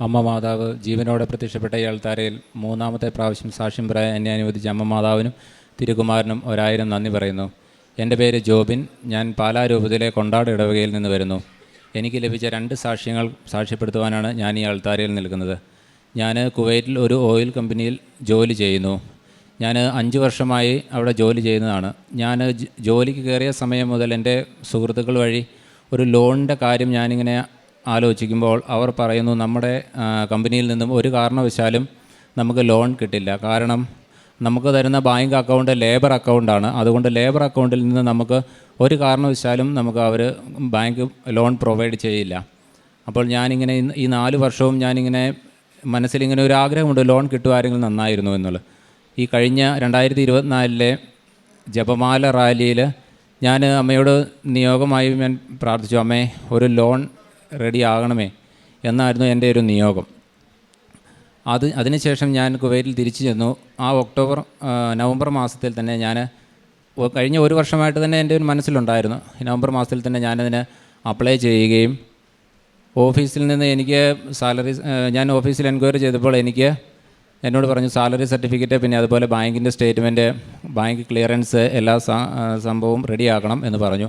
അമ്മ മാതാവ് ജീവനോടെ പ്രത്യക്ഷപ്പെട്ട ഈ അൾത്താരയിൽ മൂന്നാമത്തെ പ്രാവശ്യം സാക്ഷ്യം പറയാൻ എന്നെ അനുവദിച്ച അമ്മ മാതാവിനും തിരുകുമാരനും ഒരായിരം നന്ദി പറയുന്നു. എന്റെ പേര് ജോബിൻ. ഞാൻ പാലാ രൂപത്തിലെ കൊണ്ടാട് ഇടവകയിൽ നിന്ന് വരുന്നു. എനിക്ക് ലഭിച്ച രണ്ട് സാക്ഷ്യങ്ങൾ സാക്ഷ്യപ്പെടുത്തുവാനാണ് ഞാൻ ഈ അൾത്താരയിൽ നിൽക്കുന്നത്. ഞാൻ കുവൈറ്റിൽ ഒരു ഓയിൽ കമ്പനിയിൽ ജോലി ചെയ്യുന്നു. ഞാൻ അഞ്ച് വർഷമായി അവിടെ ജോലി ചെയ്യുന്നതാണ്. ഞാൻ ജോലിക്ക് കയറിയ സമയം മുതൽ എന്റെ സുഹൃത്തുക്കൾ വഴി ഒരു ലോണിന്റെ കാര്യം ഞാനിങ്ങനെ ആലോചിക്കുമ്പോൾ അവർ പറയുന്നു നമ്മുടെ കമ്പനിയിൽ നിന്നും ഒരു കാരണവശാലും നമുക്ക് ലോൺ കിട്ടില്ല. കാരണം നമുക്ക് തരുന്ന ബാങ്ക് അക്കൗണ്ട് ലേബർ അക്കൗണ്ടാണ് അതുകൊണ്ട് ലേബർ അക്കൗണ്ടിൽ നിന്ന് നമുക്ക് ഒരു കാരണവശാലും നമുക്ക് അവർ ബാങ്ക് ലോൺ പ്രൊവൈഡ് ചെയ്യില്ല. അപ്പോൾ ഞാനിങ്ങനെ ഈ നാല് വർഷവും ഞാനിങ്ങനെ മനസ്സിലിങ്ങനെ ഒരു ആഗ്രഹമുണ്ട് ലോൺ കിട്ടുമായിരുന്നെങ്കിൽ നന്നായിരുന്നു എന്നുള്ളത്. ഈ കഴിഞ്ഞ രണ്ടായിരത്തി ഇരുപത്തിനാലിലെ ജപമാല റാലിയിൽ ഞാൻ അമ്മയോട് നിയോഗമായി ഞാൻ പ്രാർത്ഥിച്ചു അമ്മേ ഒരു ലോൺ റെഡി ആകണമേ എന്നായിരുന്നു എന്റെ ഒരു നിയോഗം. അത് അതിനുശേഷം ഞാൻ കുവൈറ്റിൽ തിരിച്ചു ചെന്നു. ആ ഒക്ടോബർ നവംബർ മാസത്തിൽ തന്നെ ഞാൻ കഴിഞ്ഞ ഒരു വർഷമായിട്ട് തന്നെ എന്റെ ഒരു മനസ്സിലുണ്ടായിരുന്നു. നവംബർ മാസത്തിൽ തന്നെ ഞാനതിന് അപ്ലൈ ചെയ്യുകയും ഓഫീസിൽ നിന്ന് എനിക്ക് സാലറി ഞാൻ ഓഫീസിൽ എൻക്വയറി ചെയ്തപ്പോൾ എനിക്ക് എന്നോട് പറഞ്ഞു സാലറി സർട്ടിഫിക്കറ്റ് പിന്നെ അതുപോലെ ബാങ്കിന്റെ സ്റ്റേറ്റ്മെന്റ് ബാങ്ക് ക്ലിയറൻസ് എല്ലാ സംഭവവും റെഡിയാക്കണം എന്ന് പറഞ്ഞു.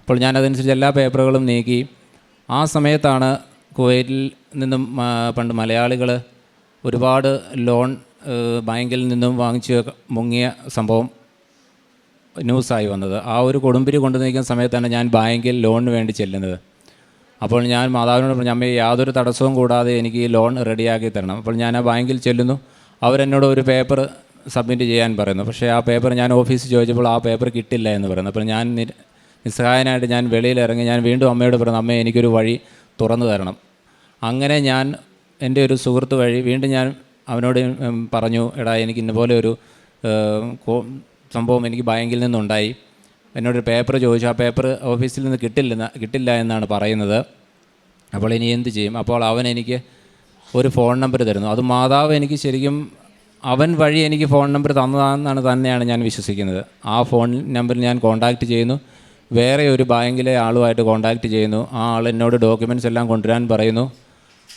അപ്പോൾ ഞാൻ അതനുസരിച്ച് എല്ലാ പേപ്പറുകളും നീക്കി ആ സമയത്താണ് കുവൈറ്റിൽ നിന്നും പണ്ട് മലയാളികൾ ഒരുപാട് ലോൺ ബാങ്കിൽ നിന്നും വാങ്ങിച്ച് മുങ്ങിയ സംഭവം ന്യൂസായി വന്നത്. ആ ഒരു കൊടുമ്പിരി കൊണ്ടു നിൽക്കുന്ന സമയത്താണ് ഞാൻ ബാങ്കിൽ ലോണിന് വേണ്ടി ചെല്ലുന്നത്. അപ്പോൾ ഞാൻ മാതാവിനോട് പറഞ്ഞു അമ്മയെ യാതൊരു തടസ്സവും കൂടാതെ എനിക്ക് ഈ ലോൺ റെഡിയാക്കി തരണം. അപ്പോൾ ഞാൻ ആ ബാങ്കിൽ ചെല്ലുന്നു. അവരെന്നോട് ഒരു പേപ്പർ സബ്മിറ്റ് ചെയ്യാൻ പറയുന്നു. പക്ഷേ ആ പേപ്പർ ഞാൻ ഓഫീസിൽ ചോദിച്ചപ്പോൾ ആ പേപ്പർ കിട്ടില്ല എന്ന് പറയുന്നു. അപ്പോൾ ഞാൻ നിസ്സഹായനായിട്ട് ഞാൻ വെളിയിലിറങ്ങി ഞാൻ വീണ്ടും അമ്മയോട് പറഞ്ഞു അമ്മേ എനിക്കൊരു വഴി തുറന്നു തരണം. അങ്ങനെ ഞാൻ എന്റെ ഒരു സുഹൃത്ത് വഴി വീണ്ടും ഞാൻ അവനോട് പറഞ്ഞു എടാ എനിക്ക് ഇന്നപോലെ ഒരു സംഭവം എനിക്ക് ബാങ്കിൽ നിന്നുണ്ടായി. എന്നോടൊരു പേപ്പർ ചോദിച്ചു. ആ പേപ്പർ ഓഫീസിൽ നിന്ന് കിട്ടില്ല കിട്ടില്ല എന്നാണ് പറയുന്നത്. അപ്പോൾ ഇനി എന്ത് ചെയ്യും? അപ്പോൾ അവൻ എനിക്ക് ഒരു ഫോൺ നമ്പർ തരുന്നു. അത് മാതാവ് എനിക്ക് ശരിക്കും അവൻ വഴി എനിക്ക് ഫോൺ നമ്പർ തന്നതാണെന്നാണ് തന്നെയാണ് ഞാൻ വിശ്വസിക്കുന്നത്. ആ ഫോൺ നമ്പറിൽ ഞാൻ കോൺടാക്റ്റ് ചെയ്യുന്നു. വേറെ ഒരു ബാങ്കിലെ ആളുമായിട്ട് കോൺടാക്റ്റ് ചെയ്യുന്നു. ആ ആൾ എന്നോട് ഡോക്യുമെന്റ്സ് എല്ലാം കൊണ്ടുവരാൻ പറയുന്നു.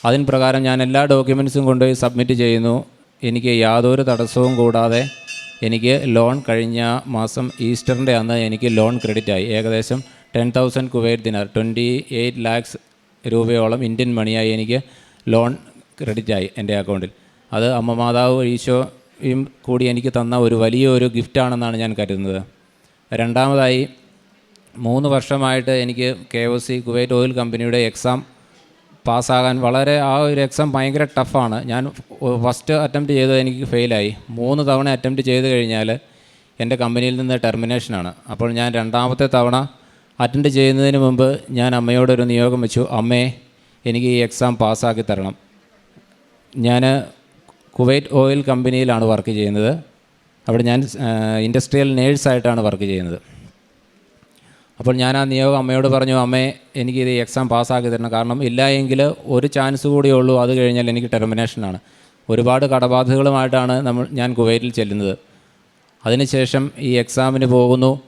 അതിന് പ്രകാരം ഞാൻ എല്ലാ ഡോക്യുമെന്റ്സും കൊണ്ടുപോയി സബ്മിറ്റ് ചെയ്യുന്നു. എനിക്ക് യാതൊരു തടസ്സവും കൂടാതെ എനിക്ക് ലോൺ കഴിഞ്ഞ മാസം ഈസ്റ്ററിന്റെ അന്ന് എനിക്ക് ലോൺ ക്രെഡിറ്റ് ആയി. ഏകദേശം ten thousand Kuwait dinar twenty eight lakhs രൂപയോളം ഇന്ത്യൻ മണിയായി എനിക്ക് ലോൺ ക്രെഡിറ്റ് ആയി എന്റെ അക്കൗണ്ടിൽ അത് അമ്മ മാതാവ് ഈശോയും കൂടി എനിക്ക് തന്ന ഒരു വലിയൊരു ഗിഫ്റ്റാണെന്നാണ് ഞാൻ കരുതുന്നത്. രണ്ടാമതായി മൂന്ന് വർഷമായിട്ട് എനിക്ക് K O C Kuwait oil കമ്പനിയുടെ എക്സാം പാസ്സാകാൻ വളരെ ആ ഒരു എക്സാം ഭയങ്കര ടഫാണ്. ഞാൻ ഫസ്റ്റ് അറ്റംപ്റ്റ് ചെയ്തത് എനിക്ക് ഫെയിലായി മൂന്ന് തവണ അറ്റംപ്റ്റ് ചെയ്ത് കഴിഞ്ഞാൽ എന്റെ കമ്പനിയിൽ നിന്ന് ടെർമിനേഷനാണ് അപ്പോൾ ഞാൻ രണ്ടാമത്തെ തവണ അറ്റൻഡ് ചെയ്യുന്നതിന് മുമ്പ് ഞാൻ അമ്മയോടൊരു നിയോഗം വെച്ചു. അമ്മേ എനിക്ക് ഈ എക്സാം പാസ്സാക്കി തരണം. ഞാൻ കുവൈറ്റ് ഓയിൽ കമ്പനിയിലാണ് വർക്ക് ചെയ്യുന്നത്. അവിടെ ഞാൻ ഇൻഡസ്ട്രിയൽ നേഴ്സായിട്ടാണ് വർക്ക് ചെയ്യുന്നത്. അപ്പോൾ ഞാൻ ആ നിയോഗം അമ്മയോട് പറഞ്ഞു അമ്മേ എനിക്ക് ഇത് എക്സാം പാസ്സാക്കി തരണം. കാരണം ഇല്ല എങ്കിൽ ഒരു ചാൻസ് കൂടിയേ ഉള്ളൂ. അത് കഴിഞ്ഞാൽ എനിക്ക് ടെർമിനേഷനാണ് ഒരുപാട് കടബാധകളുമായിട്ടാണ് നമ്മൾ ഞാൻ കുവൈറ്റിൽ ചെല്ലുന്നത്. അതിനുശേഷം ഈ എക്സാമിന് പോകുന്നു.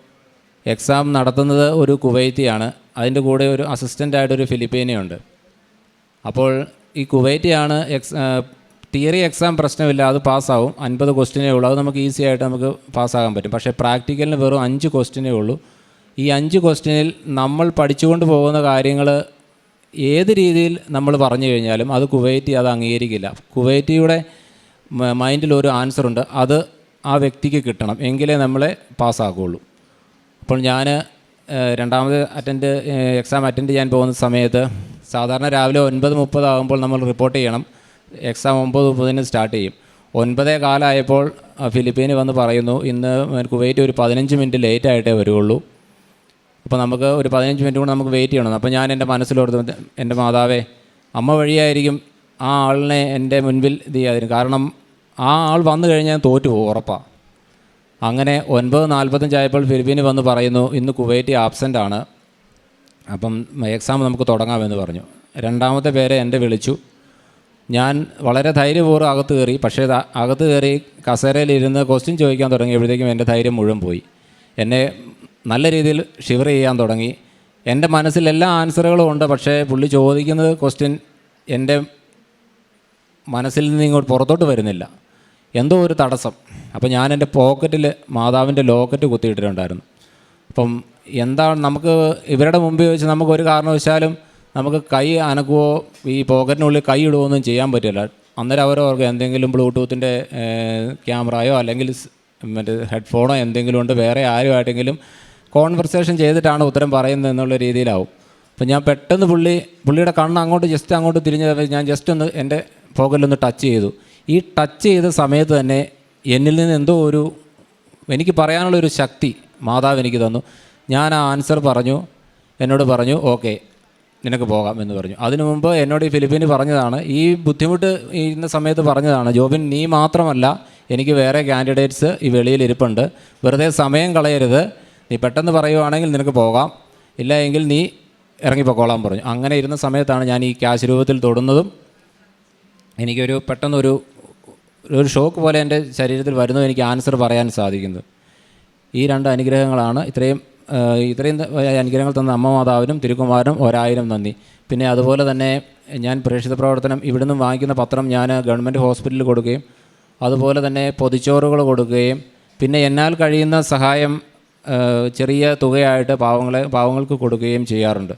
എക്സാം നടത്തുന്നത് ഒരു കുവൈറ്റിയാണ്. അതിന്റെ കൂടെ ഒരു അസിസ്റ്റന്റായിട്ടൊരു ഫിലിപ്പീനയുണ്ട്. അപ്പോൾ ഈ കുവൈറ്റിയാണ് എക്സ് തിയറി എക്സാം പ്രശ്നമില്ല. അത് പാസ്സാവും. അൻപത് ക്വസ്റ്റിനേ ഉള്ളൂ. അത് നമുക്ക് ഈസി ആയിട്ട് നമുക്ക് പാസ്സാകാൻ പറ്റും. പക്ഷേ പ്രാക്ടിക്കലിന് വെറും അഞ്ച് ക്വസ്റ്റിനേ ഉള്ളൂ. ഈ അഞ്ച് ക്വസ്റ്റ്യനിൽ നമ്മൾ പഠിച്ചുകൊണ്ട് പോകുന്ന കാര്യങ്ങൾ ഏത് രീതിയിൽ നമ്മൾ പറഞ്ഞു കഴിഞ്ഞാലും അത് കുവൈറ്റി അത് അംഗീകരിക്കില്ല. കുവൈറ്റിയുടെ മൈൻഡിൽ ഒരു ആൻസറുണ്ട് അത് ആ വ്യക്തിക്ക് കിട്ടണം. എങ്കിലേ നമ്മളെ പാസ്സാക്കുകയുള്ളൂ. അപ്പോൾ ഞാൻ രണ്ടാമത് അറ്റൻഡ് എക്സാം അറ്റൻഡ് ചെയ്യാൻ പോകുന്ന സമയത്ത് സാധാരണ രാവിലെ ഒൻപത് മുപ്പതാകുമ്പോൾ നമ്മൾ റിപ്പോർട്ട് ചെയ്യണം. എക്സാം ഒമ്പത് മുപ്പതിന് സ്റ്റാർട്ട് ചെയ്യും. ഒൻപതേ കാലമായപ്പോൾ ഫിലിപ്പീന് വന്ന് പറയുന്നു ഇന്ന് കുവൈറ്റ് ഒരു പതിനഞ്ച് മിനിറ്റ് ലേറ്റ് ആയിട്ടേ വരുള്ളൂ അപ്പോൾ നമുക്ക് ഒരു പതിനഞ്ച് മിനിറ്റ് കൂടെ നമുക്ക് വെയിറ്റ് ചെയ്യണം. അപ്പോൾ ഞാൻ എന്റെ മനസ്സിലോർത്ത് എന്റെ മാതാവേ അമ്മ വഴിയായിരിക്കും ആ ആളിനെ എന്റെ മുൻപിൽ ഇത് ചെയ്യാതിരും കാരണം ആ ആൾ വന്നു കഴിഞ്ഞാൽ തോറ്റു പോകും ഉറപ്പാണ് അങ്ങനെ ഒൻപത് നാൽപ്പത്തഞ്ചായപ്പോൾ ഫിലിപ്പീന് വന്ന് പറയുന്നു ഇന്ന് കുവൈറ്റ് ആബ്സെന്റ് ആണ്. അപ്പം എക്സാം നമുക്ക് തുടങ്ങാമെന്ന് പറഞ്ഞു. രണ്ടാമത്തെ പേരെ എന്റെ വിളിച്ചു. ഞാൻ വളരെ ധൈര്യപൂർവം അകത്ത് കയറി. പക്ഷേ അകത്ത് കയറി കസേരയിലിരുന്ന് ക്വസ്റ്റ്യൻ ചോദിക്കാൻ തുടങ്ങിയപ്പോഴത്തേക്കും എന്റെ ധൈര്യം മുഴുവൻ പോയി. എന്നെ നല്ല രീതിയിൽ ഷിവർ ചെയ്യാൻ തുടങ്ങി. എന്റെ മനസ്സിൽ എല്ലാ ആൻസറുകളും ഉണ്ട് പക്ഷേ പുള്ളി ചോദിക്കുന്നത് ക്വസ്റ്റ്യൻ എന്റെ മനസ്സിൽ നിന്ന് ഇങ്ങോട്ട് പുറത്തോട്ട് വരുന്നില്ല. എന്തോ ഒരു തടസ്സം. അപ്പോൾ ഞാൻ എന്റെ പോക്കറ്റിൽ മാതാവിന്റെ ലോക്കറ്റ് കുത്തിയിട്ടിട്ടുണ്ടായിരുന്നു. അപ്പം എന്താണ് നമുക്ക് ഇവരുടെ മുമ്പിൽ വെച്ച് നമുക്ക് ഒരു കാരണവശാലും നമുക്ക് കൈ അനക്കുവോ ഈ പോക്കറ്റിനുള്ളിൽ കൈ ഇടുവോ ഒന്നും ചെയ്യാൻ പറ്റില്ല. അന്നേരം അവരവർക്ക് എന്തെങ്കിലും ബ്ലൂടൂത്തിന്റെ ക്യാമറയോ അല്ലെങ്കിൽ മറ്റേ ഹെഡ്ഫോണോ എന്തെങ്കിലും ഉണ്ട് വേറെ ആരുമായിട്ടെങ്കിലും കോൺവെർസേഷൻ ചെയ്തിട്ടാണ് ഉത്തരം പറയുന്നത് എന്നുള്ള രീതിയിലാവും. അപ്പം ഞാൻ പെട്ടെന്ന് പുള്ളി പുള്ളിയുടെ കണ്ണ് അങ്ങോട്ട് ജസ്റ്റ് അങ്ങോട്ട് തിരിഞ്ഞത് ഞാൻ ജസ്റ്റ് ഒന്ന് എന്റെ പോക്കറ്റിലൊന്ന് ടച്ച് ചെയ്തു. ഈ ടച്ച് ചെയ്ത സമയത്ത് തന്നെ എന്നിൽ നിന്ന് എന്തോ ഒരു എനിക്ക് പറയാനുള്ള ഒരു ശക്തി മാതാവ് എനിക്ക് തന്നു. ഞാൻ ആ ആൻസർ പറഞ്ഞു. എന്നോട് പറഞ്ഞു ഓക്കെ നിനക്ക് പോകാം എന്ന് പറഞ്ഞു. അതിനു മുമ്പ് എന്നോട് ഈ ഫിലിപ്പീന് പറഞ്ഞതാണ് ഈ ബുദ്ധിമുട്ട് ഇന്ന സമയത്ത് പറഞ്ഞതാണ് ജോബിൻ നീ മാത്രമല്ല എനിക്ക് വേറെ കാൻഡിഡേറ്റ്സ് ഈ വെളിയിൽ ഇരിപ്പുണ്ട്. വെറുതെ സമയം കളയരുത്. നീ പെട്ടെന്ന് പറയുവാണെങ്കിൽ നിനക്ക് പോകാം. ഇല്ല എങ്കിൽ നീ ഇറങ്ങിപ്പോക്കോളാൻ പറഞ്ഞു. അങ്ങനെ ഇരുന്ന സമയത്താണ് ഞാൻ ഈ ക്യാഷ് രൂപത്തിൽ തൊടുന്നതും എനിക്കൊരു പെട്ടെന്നൊരു ഒരു ഷോക്ക് പോലെ എന്റെ ശരീരത്തിൽ വരുന്നു എനിക്ക് ആൻസർ പറയാൻ സാധിക്കുന്നത്. ഈ രണ്ട് അനുഗ്രഹങ്ങളാണ്. ഇത്രയും ഇത്രയും അനുഗ്രഹങ്ങൾ തന്ന അമ്മ മാതാവിനും തിരുക്കുമാരനും ഒരായിരം നന്ദി. പിന്നെ അതുപോലെ തന്നെ ഞാൻ പ്രേക്ഷിത പ്രവർത്തനം ഇവിടുന്ന് വാങ്ങിക്കുന്ന പത്രം ഞാൻ ഗവൺമെന്റ് ഹോസ്പിറ്റലിൽ കൊടുക്കുകയും അതുപോലെ തന്നെ പൊതിച്ചോറുകൾ കൊടുക്കുകയും പിന്നെ എന്നാൽ കഴിയുന്ന സഹായം ചെറിയ തുകയായിട്ട് പാവങ്ങളെ പാവങ്ങൾക്ക് കൊടുക്കുകയും ചെയ്യാറുണ്ട്.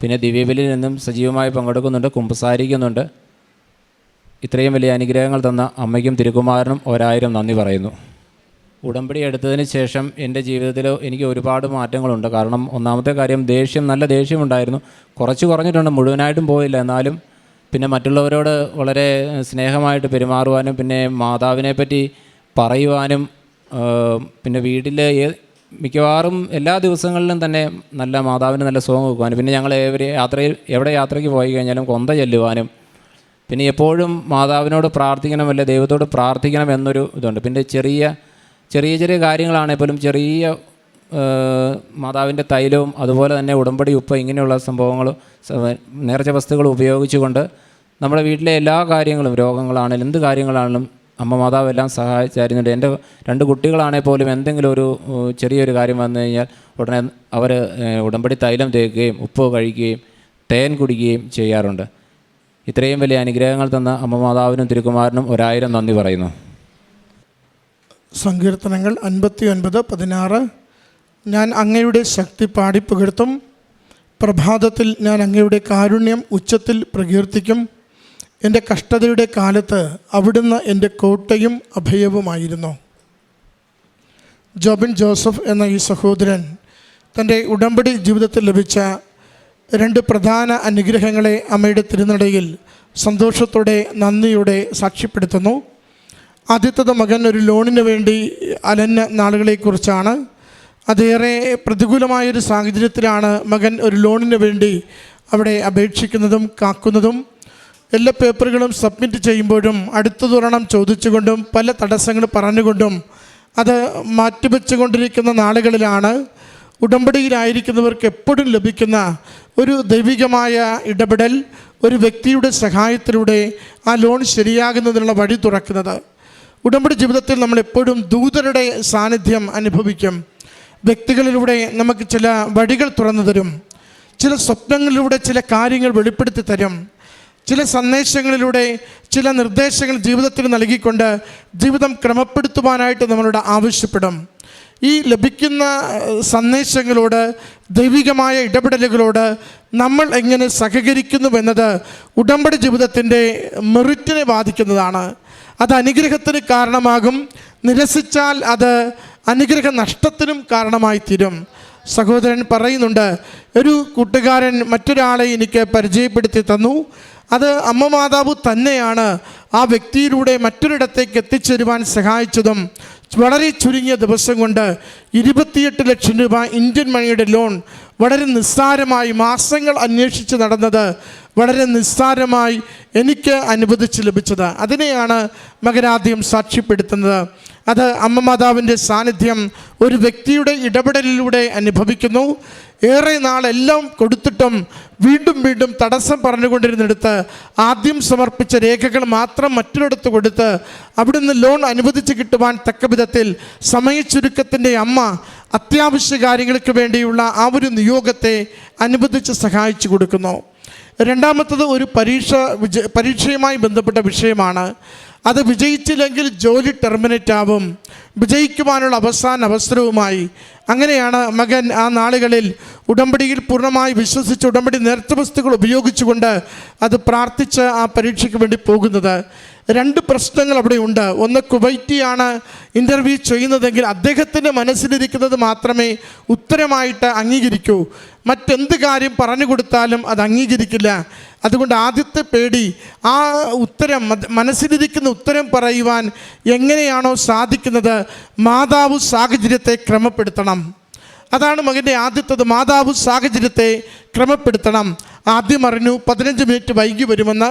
പിന്നെ ദിവ്യബലിയിൽ നിന്നും സജീവമായി പങ്കെടുക്കുന്നുണ്ട് കുമ്പസാരിക്കുന്നുണ്ട്. ഇത്രയും വലിയ അനുഗ്രഹങ്ങൾ തന്ന അമ്മയ്ക്കും തിരുകുമാരനും ഒരായിരം നന്ദി പറയുന്നു. ഉടമ്പടി എടുത്തതിന് ശേഷം എന്റെ ജീവിതത്തിൽ എനിക്ക് ഒരുപാട് മാറ്റങ്ങളുണ്ട്. കാരണം ഒന്നാമത്തെ കാര്യം ദേഷ്യം നല്ല ദേഷ്യമുണ്ടായിരുന്നു കുറച്ച് കുറഞ്ഞിട്ടുണ്ട് മുഴുവനായിട്ടും പോയില്ല. എന്നാലും പിന്നെ മറ്റുള്ളവരോട് വളരെ സ്നേഹമായിട്ട് പെരുമാറുവാനും പിന്നെ മാതാവിനെ പറ്റി പറയുവാനും പിന്നെ വീട്ടിൽ മിക്കവാറും എല്ലാ ദിവസങ്ങളിലും തന്നെ നല്ല മാതാവിന് നല്ല സോങ് വെക്കുവാനും പിന്നെ ഞങ്ങൾ ഏവരെ യാത്രയിൽ എവിടെ യാത്രയ്ക്ക് പോയി കഴിഞ്ഞാലും കൊന്ത ചെല്ലുവാനും പിന്നെ എപ്പോഴും മാതാവിനോട് പ്രാർത്ഥിക്കണം അല്ലെ ദൈവത്തോട് പ്രാർത്ഥിക്കണം എന്നൊരു ഇതുണ്ട്. പിന്നെ ചെറിയ ചെറിയ ചെറിയ കാര്യങ്ങളാണെങ്കിൽ പോലും ചെറിയ മാതാവിന്റെ തൈലവും അതുപോലെ തന്നെ ഉടമ്പടി ഉപ്പ് ഇങ്ങനെയുള്ള സംഭവങ്ങൾ നേർച്ച വസ്തുക്കൾ ഉപയോഗിച്ചുകൊണ്ട് നമ്മുടെ വീട്ടിലെ എല്ലാ കാര്യങ്ങളും രോഗങ്ങളാണെങ്കിലും എന്ത് കാര്യങ്ങളാണെങ്കിലും അമ്മ മാതാവ് എല്ലാം സഹായിച്ചായിരുന്നുണ്ട്. എന്റെ രണ്ട് കുട്ടികളാണെങ്കിൽ പോലും എന്തെങ്കിലും ഒരു ചെറിയൊരു കാര്യം വന്നു കഴിഞ്ഞാൽ ഉടനെ അവർ ഉടമ്പടി തൈലം തേക്കുകയും ഉപ്പ് കഴിക്കുകയും തേൻ കുടിക്കുകയും ചെയ്യാറുണ്ട്. ഇത്രയും വലിയ അനുഗ്രഹങ്ങൾ തന്ന അമ്മ മാതാവിനും തിരുക്കുമാരനും ഒരായിരം നന്ദി പറയുന്നു. സങ്കീർത്തനങ്ങൾ അൻപത്തി ഒൻപത് പതിനാറ്. ഞാൻ അങ്ങയുടെ ശക്തി പാടിപ്പുകഴ്ത്തും പ്രഭാതത്തിൽ ഞാൻ അങ്ങയുടെ കാരുണ്യം ഉച്ചത്തിൽ പ്രകീർത്തിക്കും. എന്റെ കഷ്ടതയുടെ കാലത്ത് അവിടുന്ന് എന്റെ കോട്ടയും അഭയവുമായിരുന്നു. ജോബിൻ ജോസഫ് എന്ന ഈ സഹോദരൻ തന്റെ ഉടമ്പടി ജീവിതത്തിൽ ലഭിച്ച രണ്ട് പ്രധാന അനുഗ്രഹങ്ങളെ അമ്മയുടെ തിരുനടയിൽ സന്തോഷത്തോടെ നന്ദിയോടെ സാക്ഷ്യപ്പെടുത്തുന്നു. ആദ്യത്തത് മകൻ ഒരു ലോണിന് വേണ്ടി അലഞ്ഞ നാളുകളെക്കുറിച്ചാണ്. അതേറെ പ്രതികൂലമായൊരു സാഹചര്യത്തിലാണ് മകൻ ഒരു ലോണിന് വേണ്ടി അവിടെ അപേക്ഷിക്കുന്നതും കാക്കുന്നതും. എല്ലാ പേപ്പറുകളും സബ്മിറ്റ് ചെയ്യുമ്പോഴും അടുത്തതൊരെണ്ണം ചോദിച്ചുകൊണ്ടും പല തടസ്സങ്ങൾ പറഞ്ഞുകൊണ്ടും അത് മാറ്റിവെച്ചുകൊണ്ടിരിക്കുന്ന നാളുകളിലാണ് ഉടമ്പടിയിലായിരിക്കുന്നവർക്ക് എപ്പോഴും ലഭിക്കുന്ന ഒരു ദൈവികമായ ഇടപെടൽ ഒരു വ്യക്തിയുടെ സഹായത്തിലൂടെ ആ ലോൺ ശരിയാകുന്നതിനുള്ള വഴി തുറക്കുന്നത്. ഉടമ്പടി ജീവിതത്തിൽ നമ്മൾ എപ്പോഴും ദൂതരുടെ സാന്നിധ്യം അനുഭവിക്കും. വ്യക്തികളിലൂടെ നമുക്ക് ചില വഴികൾ തുറന്നു തരും. ചില സ്വപ്നങ്ങളിലൂടെ ചില കാര്യങ്ങൾ വെളിപ്പെടുത്തി തരും. ചില സന്ദേശങ്ങളിലൂടെ ചില നിർദ്ദേശങ്ങൾ ജീവിതത്തിൽ നൽകിക്കൊണ്ട് ജീവിതം ക്രമപ്പെടുത്തുവാനായിട്ട് നമ്മളോട് ആവശ്യപ്പെടും. ഈ ലഭിക്കുന്ന സന്ദേശങ്ങളോട് ദൈവികമായ ഇടപെടലുകളോട് നമ്മൾ എങ്ങനെ സഹകരിക്കുന്നുവെന്നത് ഉടമ്പടി ജീവിതത്തിന്റെ മെറിറ്റിനെ ബാധിക്കുന്നതാണ്. അത് അനുഗ്രഹത്തിന് കാരണമാകും. നിരസിച്ചാൽ അത് അനുഗ്രഹ നഷ്ടത്തിനും കാരണമായി തീരും സഹോദരൻ പറയുന്നുണ്ട് ഒരു കൂട്ടുകാരൻ മറ്റൊരാളെ എനിക്ക് പരിചയപ്പെടുത്തി തന്നു. അത് അമ്മ മാതാവ് തന്നെയാണ്. ആ വ്യക്തിയിലൂടെ മറ്റൊരിടത്തേക്ക് എത്തിച്ചേരുവാൻ സഹായിച്ചതും വളരെ ചുരുങ്ങിയ ദിവസം കൊണ്ട് ഇരുപത്തിയെട്ട് ലക്ഷം രൂപ ഇന്ത്യൻ മണിയുടെ ലോൺ വളരെ നിസ്സാരമായി മാസങ്ങൾ അന്വേഷിച്ച് നടന്നത് വളരെ നിസ്സാരമായി എനിക്ക് അനുവദിച്ച് ലഭിച്ചത്. അതിനെയാണ് മകനാദ്യം സാക്ഷ്യപ്പെടുത്തുന്നത്. അത് അമ്മ മാതാവിന്റെ സാന്നിധ്യം ഒരു വ്യക്തിയുടെ ഇടപെടലിലൂടെ അനുഭവിക്കുന്നു. ഏറെ നാളെല്ലാം കൊടുത്തിട്ടും വീണ്ടും വീണ്ടും തടസ്സം പറഞ്ഞുകൊണ്ടിരുന്നിടത്ത് ആദ്യം സമർപ്പിച്ച രേഖകൾ മാത്രം മറ്റൊരിടത്ത് കൊടുത്ത് അവിടുന്ന് ലോൺ അനുവദിച്ച് കിട്ടുവാൻ തക്ക വിധത്തിൽ സമയച്ചുരുക്കത്തിന്റെ അമ്മ അത്യാവശ്യ കാര്യങ്ങൾക്ക് വേണ്ടിയുള്ള ആ ഒരു നിയോഗത്തെ അനുബന്ധിച്ച് സഹായിച്ചു കൊടുക്കുന്നു. രണ്ടാമത്തത് ഒരു പരീക്ഷ വിജ പരീക്ഷയുമായി ബന്ധപ്പെട്ട വിഷയമാണ്. അത് വിജയിച്ചില്ലെങ്കിൽ ജോലി ടെർമിനേറ്റ് ആവും. വിജയിക്കുവാനുള്ള അവസാന അവസരവുമായി അങ്ങനെയാണ് മകൻ ആ നാളുകളിൽ ഉടമ്പടിയിൽ പൂർണമായി വിശ്വസിച്ച് ഉടമ്പടി നേർച്ച വസ്തുക്കൾ ഉപയോഗിച്ചുകൊണ്ട് അത് പ്രാർത്ഥിച്ച് ആ പരീക്ഷയ്ക്ക് വേണ്ടി പോകുന്നത്. രണ്ട് പ്രശ്നങ്ങൾ അവിടെ ഉണ്ട്. ഒന്ന് കുവൈറ്റിയാണ് ഇന്റർവ്യൂ ചെയ്യുന്നതെങ്കിൽ അദ്ദേഹത്തിന്റെ മനസ്സിലിരിക്കുന്നത് മാത്രമേ ഉത്തരമായിട്ട് അംഗീകരിക്കൂ. മറ്റെന്ത് കാര്യം പറഞ്ഞു കൊടുത്താലും അത് അംഗീകരിക്കില്ല. അതുകൊണ്ട് ആദ്യത്തെ പേടി ആ ഉത്തരം മനസ്സിലിരിക്കുന്ന ഉത്തരം പറയുവാൻ എങ്ങനെയാണോ സാധിക്കുന്നത് മാതാവ് സാഹചര്യത്തെ ക്രമപ്പെടുത്തണം. അതാണ് മകന്റെ ആദ്യത്തത്. മാതാവ് സാഹചര്യത്തെ ക്രമപ്പെടുത്തണം. ആദ്യം അറിഞ്ഞു പതിനഞ്ച് മിനിറ്റ് വൈകി വരുമെന്ന്.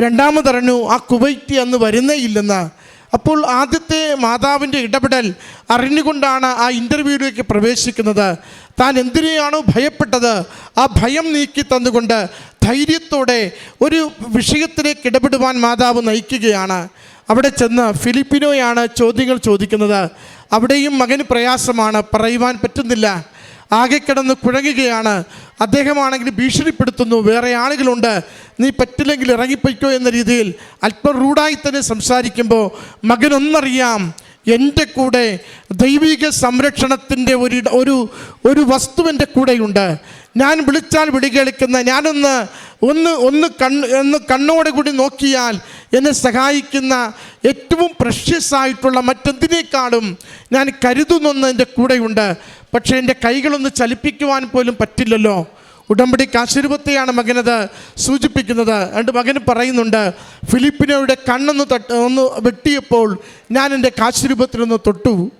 രണ്ടാമതറിഞ്ഞു ആ കുവൈറ്റ് അന്ന് വരുന്നേ ഇല്ലെന്ന്. അപ്പോൾ ആദ്യത്തെ മാതാവിന്റെ ഇടപെടൽ അറിഞ്ഞുകൊണ്ടാണ് ആ ഇന്റർവ്യൂവിലേക്ക് പ്രവേശിക്കുന്നത്. താൻ എന്തിനെയാണോ ഭയപ്പെട്ടത്? ആ ഭയം നീക്കി തന്നുകൊണ്ട് ധൈര്യത്തോടെ ഒരു വിഷയത്തിലേക്ക് ഇടപെടുവാൻ മാതാവ് നയിക്കുകയാണ്. അവിടെ ചെന്ന് ഫിലിപ്പിനോയാണ് ചോദ്യങ്ങൾ ചോദിക്കുന്നത്. അവിടെയും മകന് പ്രയാസമാണ്. പറയുവാൻ പറ്റുന്നില്ല. ആകെ കിടന്ന് കുഴങ്ങുകയാണ്. അദ്ദേഹമാണെങ്കിൽ ഭീഷണിപ്പെടുത്തുന്നു. വേറെ ആളുകളുണ്ട്. നീ പറ്റില്ലെങ്കിൽ ഇറങ്ങിപ്പോയിക്കോ എന്ന രീതിയിൽ അല്പം റൂഡായി തന്നെ സംസാരിക്കുമ്പോൾ മകനൊന്നറിയാം എന്റെ കൂടെ ദൈവിക സംരക്ഷണത്തിന്റെ ഒരു ഒരു ഒരു വസ്തു എന്റെ കൂടെയുണ്ട്. ഞാൻ വിളിച്ചാൽ വിളികേൾക്കുന്ന ഞാനൊന്ന് ഒന്ന് ഒന്ന് കണ്ണ് ഒന്ന് കണ്ണോടെ കൂടി നോക്കിയാൽ എന്നെ സഹായിക്കുന്ന ഏറ്റവും പ്രഷ്യസ് ആയിട്ടുള്ള മറ്റെന്തിനേക്കാളും ഞാൻ കരുതുന്നൊന്ന് എന്റെ കൂടെയുണ്ട്. പക്ഷേ എന്റെ കൈകളൊന്ന് ചലിപ്പിക്കുവാൻ പോലും പറ്റില്ലല്ലോ. ഉടമ്പടി കാശുരൂപത്തെയാണ് മകനത് സൂചിപ്പിക്കുന്നത്. രണ്ട് മകൻ പറയുന്നുണ്ട് ഫിലിപ്പിനോയുടെ കണ്ണൊന്ന് തട്ട് ഒന്ന് വെട്ടിയപ്പോൾ ഞാൻ എന്റെ കാശുരൂപത്തിനൊന്ന് തൊട്ടു.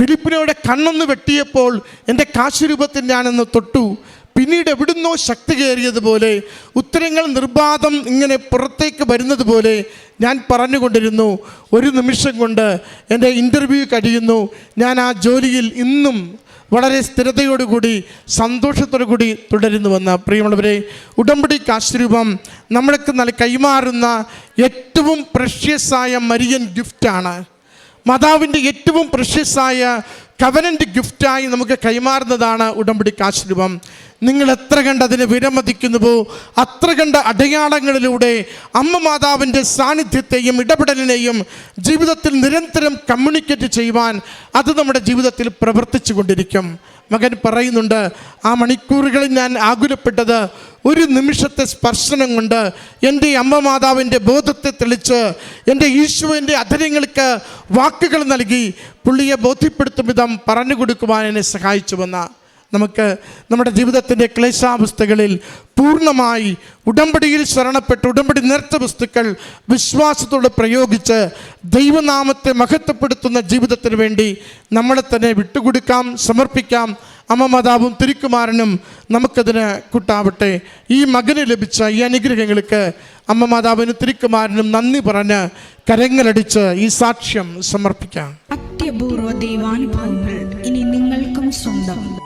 ഫിലിപ്പിനോയുടെ കണ്ണൊന്ന് വെട്ടിയപ്പോൾ എന്റെ കാശുരൂപത്തിൽ ഞാനൊന്ന് തൊട്ടു. പിന്നീട് എവിടുന്നോ ശക്തി കയറിയതുപോലെ ഉത്തരങ്ങൾ നിർബാധം ഇങ്ങനെ പുറത്തേക്ക് വരുന്നത് പോലെ ഞാൻ പറഞ്ഞുകൊണ്ടിരുന്നു. ഒരു നിമിഷം കൊണ്ട് എന്റെ ഇന്റർവ്യൂ കഴിയുന്നു. ഞാൻ ആ ജോലിയിൽ ഇന്നും വളരെ സ്ഥിരതയോടുകൂടി സന്തോഷത്തോടു കൂടി തുടരുന്നുവെന്ന് പ്രിയമുള്ളവരെ ഉടമ്പടി കാശ്രൂപം നമ്മൾക്ക് നല്ല കൈമാറുന്ന ഏറ്റവും പ്രഷ്യസായ മരിയൻ ഗിഫ്റ്റാണ് മാതാവിന്റെ ഏറ്റവും പ്രഷ്യസായ കവനന്റ് ഗിഫ്റ്റായി നമുക്ക് കൈമാറുന്നതാണ് ഉടമ്പടി കാശ്രൂപം. നിങ്ങൾ എത്ര കണ്ട് അതിനെ വിരമതിക്കുന്നുവോ അത്ര കണ്ട അടയാളങ്ങളിലൂടെ അമ്മ മാതാവിന്റെ സാന്നിധ്യത്തെയും ഇടപെടലിനെയും ജീവിതത്തിൽ നിരന്തരം കമ്മ്യൂണിക്കേറ്റ് ചെയ്യുവാൻ അത് നമ്മുടെ ജീവിതത്തിൽ പ്രവർത്തിച്ചു കൊണ്ടിരിക്കും മകൻ പറയുന്നുണ്ട് ആ മണിക്കൂറുകളിൽ ഞാൻ ആകുലപ്പെട്ടത് ഒരു നിമിഷത്തെ സ്പർശനം കൊണ്ട് എന്റെ അമ്മ മാതാവിന്റെ ബോധത്തെ തെളിച്ച് എന്റെ ഈശോന്റെ അധരങ്ങൾക്ക് വാക്കുകൾ നൽകി പുള്ളിയെ ബോധ്യപ്പെടുത്തും വിധം പറഞ്ഞു കൊടുക്കുവാൻ എന്നെ സഹായിച്ചുവെന്ന നമുക്ക് നമ്മുടെ ജീവിതത്തിന്റെ ക്ലേശാവസ്ഥകളിൽ പൂർണമായി ഉടമ്പടിയിൽ ശരണപ്പെട്ട് ഉടമ്പടി നേർത്ത വസ്തുക്കൾ വിശ്വാസത്തോടെ പ്രയോഗിച്ച് ദൈവനാമത്തെ മഹത്വപ്പെടുത്തുന്ന ജീവിതത്തിന് വേണ്ടി നമ്മളെ തന്നെ വിട്ടുകൊടുക്കാം സമർപ്പിക്കാം. അമ്മ മാതാവും തിരുക്കുമാരനും നമുക്കതിന് കൂട്ടാവട്ടെ. ഈ മകന് ലഭിച്ച ഈ അനുഗ്രഹങ്ങൾക്ക് അമ്മ മാതാവിന് തിരുക്കുമാരനും നന്ദി പറഞ്ഞ് കരങ്ങളടിച്ച് ഈ സാക്ഷ്യം സമർപ്പിക്കാം. അത്യപൂർവ ദൈവാനുഭവങ്ങൾ ഇനി നിങ്ങൾക്കും സ്വന്തം.